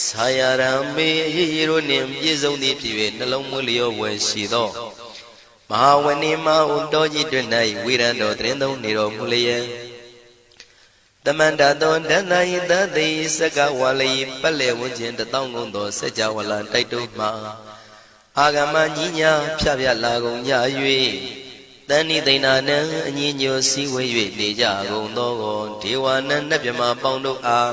ဆာယရံမေရေရေတို့နှင့်ပြည့်စုံသည်ဖြစ်၍နှလုံးမွေးလျောဝယ်ရှိသောမဟာဝဏိမဟုတောကြီးတွင်၌ဝိရံတော်တရင်သုံးနေတော်မူလျက်တမန္တသောဒန္တယိတသိစကဝါလိပတ်လေဝန်းကျင်တသောင်းကုန်သောစัจ java လာတိုက်တို့မှာအာဂမညီညာဖြပြလာကုန်ကြ၍တန်ဤသိဏနံအညီညွတ်စည်းဝေး၍နေကြကုန်သောဒေဝနံနတ်မြမပေါင်းတို့အား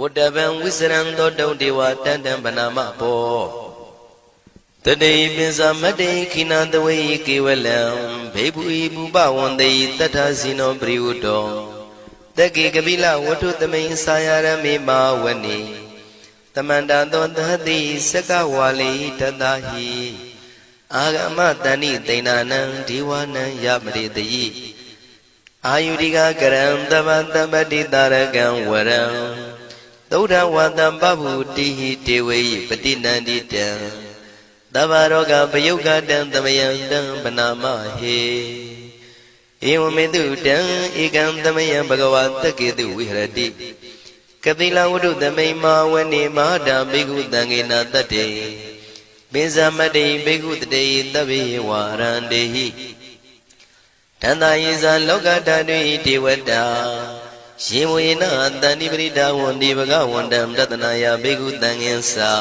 ဝတ္တဗံဝိစရံသောတုံဒေဝတန်တံဗနာမဘောတတိပိစမတေခိနတဝေကေဝလံဘေဘူဤဘူပဝန္တေတထဇိနောပရိဝတ္တောတက္ကေကပိလဝတ္ထုသမိန်စာယရမေမာဝနိတမန္တသောသတိစကဝါလိတတဟိအာဂမတဏိတိဏနံဒီဝနံယမရိတယိအာယုရိကကရံတပတပတိတာရကံဝရံ သုဒ္ဓဝတံပဗုတိဟိတေဝေယပတိနန္တိတံတဗ္ဗရောဂပယုတ်ကတံသမယံတံပနာမဟေဧဝမေတုတံဧကံသမယံဘဂဝါတက္ကေတုဝိဟရတိကတိလဝတ္ထုသမိန်မာဝနေမဟာတံဘိက္ခုတံငေနတတ္တေပိဇမတ္တိဘိက္ခုတတေတဗ္ဗေဝါရန္တေဟိတန္တယေဇာလောကဓာတုဣဒေဝတာ ယေဝေနတန္တိပရိဒါဝန္တိဘဂဝန္တံတတနာယဘိက္ခုတံငင်္စာ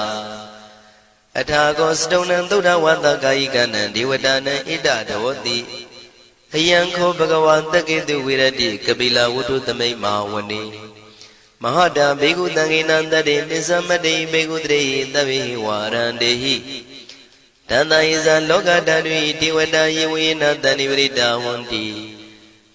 အထာကောစတုံနံသုဒ္ဓဝတ္တကာယိကနံဒေဝတာနံဣဒဒဝတိအယံခောဘဂဝါတက္ကေတုဝိရတိကပိလဝတ္ထုသမိတ်မာဝနေမဟာတံဘေကုတံငေနံတတေနိသမတ္တိဘေကုတရေတဗေဝါရန္တေဟိတန္တယဇာလောကဓာတုတိဝတယေဝေနတဏိဝရိတာဝန္တိ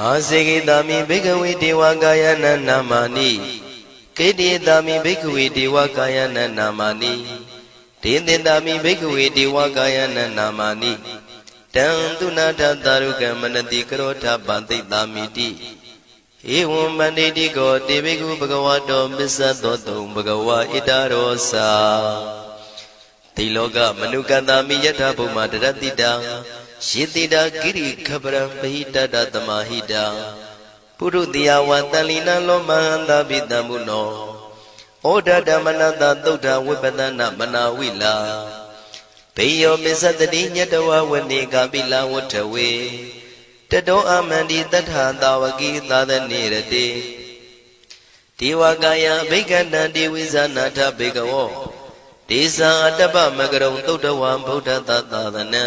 အာစေကိတာမိဘိက္ခဝေဒေဝကာယနာနာမာနိကေတိတာမိဘိက္ခဝေဒေဝကာယနာနာမာနိဒေသင်တာမိဘိက္ခဝေဒေဝကာယနာနာမာနိတံသူနာထတာရုကမနတိကရောထပန္တိတာမိတိဧဝံမန္တိတိကောတေဘိကုဘဂဝတောမစ္ဆသောတုံဘဂဝါဣတရောစာတိလောကမနုကတမိယထာဘုမတရတိတံ ယေတိတာကိရိခပရံပဟိတတသမဟိတံပုပုရုတိယဝတန်လီနလောမဟန္တာပိတံဘုနောဩဒဓမ္မနတသုဒ္ဓဝိပဒနာမနာဝိလာဘေယောမစ္စတတိညတဝဝနေကပိလဝတ္ထဝေတတောအမန္တိတထသာဝကိသာသနေရတိဒေဝကာယဘိက္ခဏံဒေဝိဇာနာထဘေကဝောဒေဇာအတ္တပမကရုံသုဒ္ဓဝံဗုဒ္ဓတသာသနံ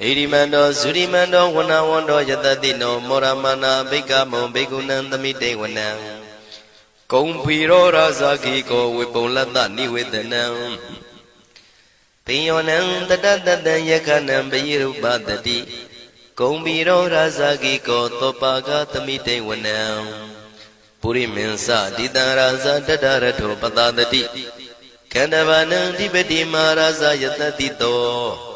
ဣရိမန္တောသုရိမန္တောဝနဝန္တောယတတိနောမောရမနာဘိကမောဘေကုဏံသမိတေဝနံကုံဖီရောရာဇာခိကောဝေပုံလတ္တနိဝေဒနံပိယောနံတတတတံယခဏံပယိရုပတတိကုံဖီရောရာဇာခိကောသောပါကသမိတေဝနံပုရိမင်းစတိတံရာဇာတတရထောပတတတိခန္ဓဘာနံဓိပတိမာရာဇာယတတိတော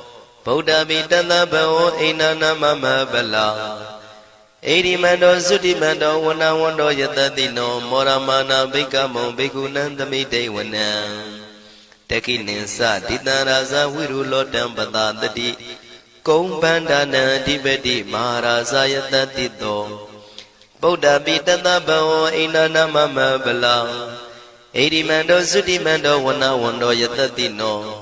ဗုဒ္ဓပိတသဗဝောအိနာနာမမဗလာဣရိမန္တောသုတိမန္တောဝနဝန္တောယတတိနောမောရမာနာဘိကမောဘိက္ခုနံသမိတေဝနံတကိနိသတိတံရာဇဝိရုလောတံပတာတတိကုံပန္ဒနာအဓိပတိမဟာရာဇယတတိတောဗုဒ္ဓပိတသဗဝောအိနာနာမမဗလာဣရိမန္တောသုတိမန္တောဝနဝန္တောယတတိနော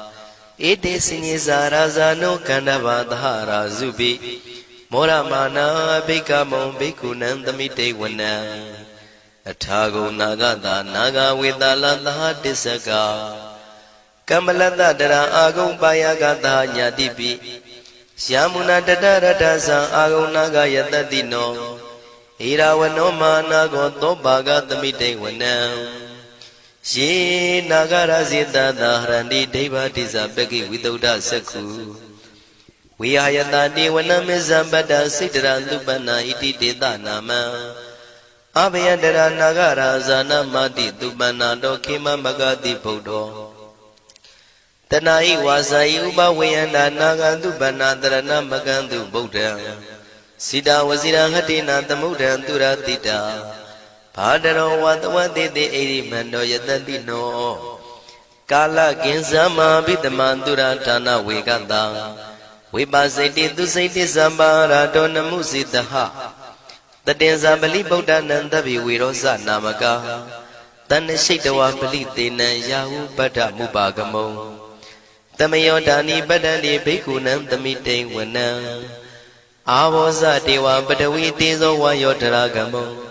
ဧတေစညေဇာရာဇာနောကန္တဘာသဟရာဇုပိမောရမာနာဘိကမုံဘိက္ခုနံသမိတေဝနံအထာဂုနာဂတာနာဂဝေတလသဟတစ္စကကမ္မလတတရာအာဂုံပါယကတာညာတိပိယာမုနာတတရတသံအာဂုနာဂယတတိနောဣရာဝနောမာနာကောသောပါကသမိတေဝနံ ယေနာဂရဇိတသာဟရန္တိဒိဗ္ဗတိဇပကိဝိတုဒ္ဓစက္ခုဝိဟာယတတိဝနမေဇံပတ္တစိတရသုပနာဣတိတေတနာမံအဘယတရနာဂရာဇာနမတိသူပနာတောခေမမဂတိဗုဒ္ဓောတဏှာဤဝါစာဤဥပဝေယန္တာနာဂန္တုဗန္နာတရဏမကန္တုဗုဒ္ဓံစိတာဝစီရဟတိနာသမုဒ္ဒံသူရတိတာ ဘာတရောဝတဝတိတိအိရိမန္တောယတတိနောကာလကင်ဇမဘိတမန္တုရဌာနဝေကတံဝိပါစိတိသူစိတိသမ္ပါရာတောနမှုစိတဟတတင်္ဇာပလိဗုဒ္ဓနံတဗိဝေရောဇနာမကာတဏ္ဍရှိတဝပလိတေနံယာဟုပတ္ထမုပါကမုံတမယောဒါနိပတ္တန္တိဘိက္ခုနံသမိတိဝနံအာဘောဇတေဝပတဝီတေဇောဝါယောတရာကမုံ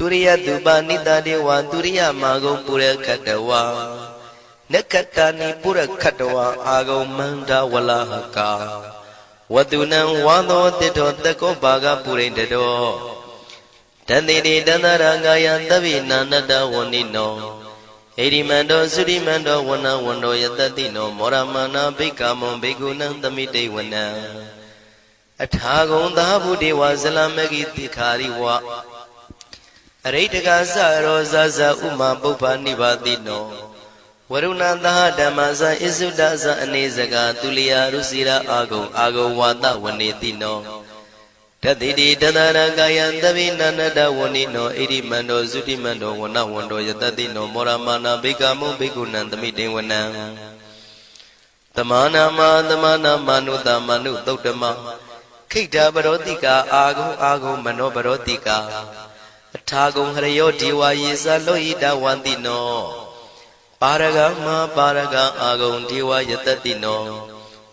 သူရိယသူပါနိတတေဝသူရိယမာဂုံပုရခတဝါနက္ခတာနိပုရခတဝါအာဂုံမန္တဝလဟကာဝတုနံဝါသောတိတောတကောဘာဂပုရိတတောတန်တိတိတန္တရာကာယသဗ္ဗိနာနတဝဏိနောဣရိမန္တောသုရိမန္တောဝဏဝန္တောယတတိနောမောရမနာဘိက္ခမွန်ဘိက္ခုနံသမိတေဝနံအထာဂုံသာဘုဒေဝဇလမဂိတိခာရိဝ အရိတကသရောဇဇဥမာပုပ္ပနိဗ္ဗာတိနောဝရုဏသဟဓမ္မဇဣစုဒဇအနေစကသူလျာရုစီရာအာဂုံအာဂုံဝါဒဝနေတိနောတတိတိတတရကာယံတပိနန္တဝဏိနောဣရိမန္တောသုတိမန္တောဝနဝန္တောယတတိနောမောရမာနာဘိကမုဘိကုဏံသမိတေဝနံတမနာမသမနာမနုတမနုသုတ်တမခိတ္တပရောတိကာအာဂုံအာဂုံမနောပရောတိကာ အထာဂုံဟရယောဒီဝါယေဇလောဟိတဝန္တိနောပါရဂမပါရဂအာဂုံဒီဝါယတတိနော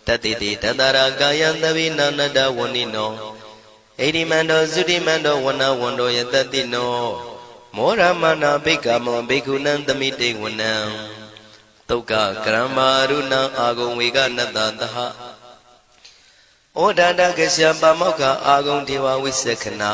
တတိတိတတရာကာယံတပိနန္တဝဏိနောဣရိမန္တောသုတိမန္တောဝနဝန္တောယတတိနောမောရမနာဘိက္ခမောဘိက္ခုနံသမိတေဝနံတုတ်ကကရမရုဏအာဂုံဝေကနတသဟဩဒန္တကရှပါမောက္ခအာဂုံဒေဝဝိသခနာ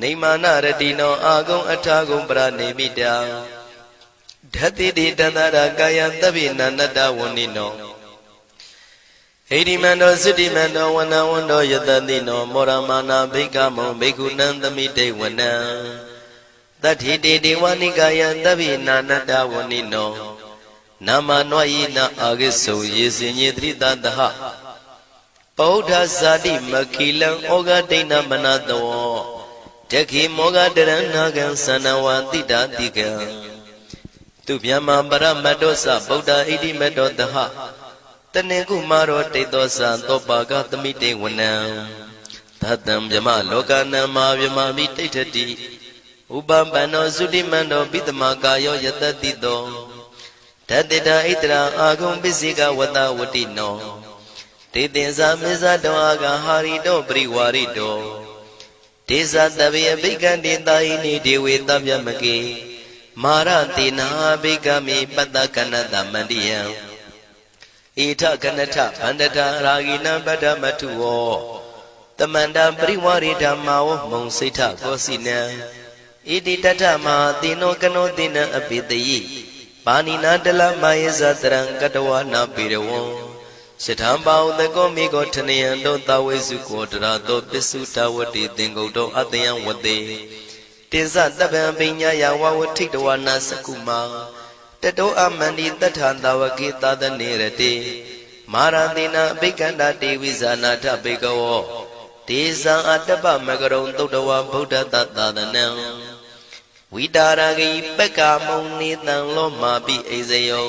နေမာနရတိနောအာဂုံအထာဂုံပရနေမိတာဓတ္တိတိတန္တရာကာယသဗ္ဗိနန္တဝဏိနောဟိရိမန္တောသုတိမန္တောဝနဝန္တောယတတိနော မောရမာနာဘိက္ခမောဘိက္ခုနံသမိတေဝနံတတိတေဒေဝနိကာယသဗ္ဗိနာနတဝဏိနောနာမနွယိနအာဂိစုယေစင်ညေတိတတဟပောဓဇာတိမခိလံဩဃဒိဏမနတော တခိမောဃတရဏကံသနဝတိတာတိကံသူဗျမပရမတ္တောသဗုဒ္ဓဣတိမတ္တောတဟတနေကုမာရောတိတ်သောသံသောပါကသမိတေဝနံသတ္တံမြမလောကနံမာမြမမိတိဋ္ဌတိဥပပန္နောသုတိမန္တောပိတမကာယောယတတိတောတတေတာဣတရာအာဂုံပစ္စေကဝတဝတိနောတေတင်္ဇာမေဇတောအာဂဟာရိတောပရိဝါရိတော ဒေဇတဗေအဘိကံတေတာဟိနိဒေဝေတဗျမကေမာရတေနာဘိကမိပတ္တကနတမန္တိယံဧထကနထဗန္တတာရာဂိနံပတ္တမထုဝောတမန္တပရိဝရိဓမ္မာဝမုံစိဋ္ဌကောစီနံဣတိတထမဟာတိနောကနောတိနံအပိတယိပါဏိနာတလမယေဇတရံကတဝနာပေရဝံ ရှထံပါဥတကောမိကောထနယံတောတဝိစုကောတရာတောပစ္စုတဝတိသင်္ကုတ်တောအတယံဝတေတိဇတပံပိညာယဝဝထိတဝနာစကုမာတတောအမန္တိတထံတဝကေသာသနေရတိမာရတိနာအဘိကန္တာတေဝိဇာနာထဘေကဝောဒေဇံအတ္တပမကရုံသုတ်တဝဗုဒ္ဓတသာသနံဝိတာရဂိပက္ကမုံနေတံလောမာပိအိဇယော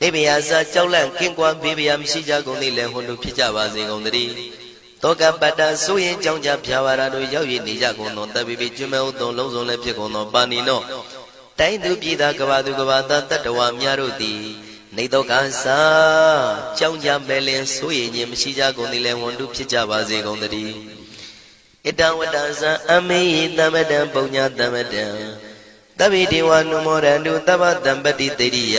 နေဗျာစာကြောက်လန့်ကင်းကွာဘေးဗျာမရှိကြကုန်သည်လည်းဟွန်တို့ဖြစ်ကြပါစေကုန်သတည်းတောကပတ္တဆိုရင်ကြောင့်ကြဖြာပါရာတို့ရောက်ရည်နေကြကုန်သောတပ်ပိပိကျွမဲဥတုံလုံးစုံလည်းဖြစ်ကုန်သောပါဏိနောတိုင်းသူပြည်သားကဘာသူကဘာသားတတ္တဝါများတို့သည်နေတော့ကစားကြောင့်ကြမဲ့လင်ဆိုရင်ခြင်းမရှိကြကုန်သည်လည်းဝန်တုဖြစ်ကြပါစေကုန်သတည်းဣတံဝတ္တဇံအမေယတမ္မတံပုံညာတမ္မတံတဗိဒေဝနုမောရန္တုတဗ္ဗတံပတိတေရိယ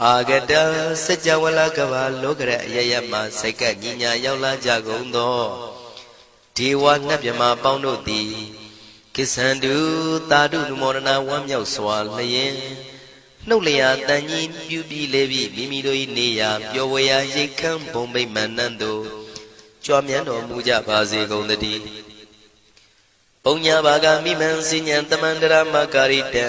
အာဂတစัจ java လကဘာလောကရအယယမစိတ်ကညညာရောက်လာကြကုန်သောဒေဝနတ်မြမပေါင်းတို့သည်ကိစ္ဆန္တုတာတုနုမောဒနာဝမ်းမြောက်စွာလျင်နှုတ်လျာတန်ကြီးပြူပြီးလေပြီးမိမိတို့၏နေရာပျော်ဝရာရိတ်ခမ်းဘုံမိတ်မန္တန်တို့ကြွားမြန်းတော်မူကြပါစေကုန်သတည်းပုံညာဘာကမိမံစဉ္ဉံတမန္တရမကာရိတံ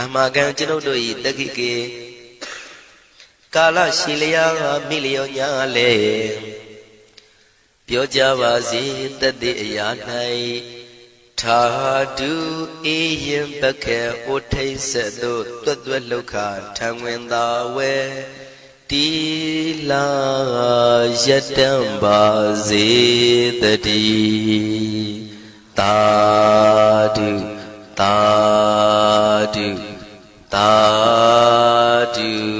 အမကံကျွန်ုပ်တို့၏တက္ခိကေကာလရှိလျာမိလျောညာလေပြောကြပါစေတတ်တဲ့အရာ၌ထာတုအေယံပခေဩထိတ်ဆက်သို့တွတ်တွတ်လောက်ခထံဝင်သာဝဲတီလာယတံပါစေတတိတာတုသာ တာတု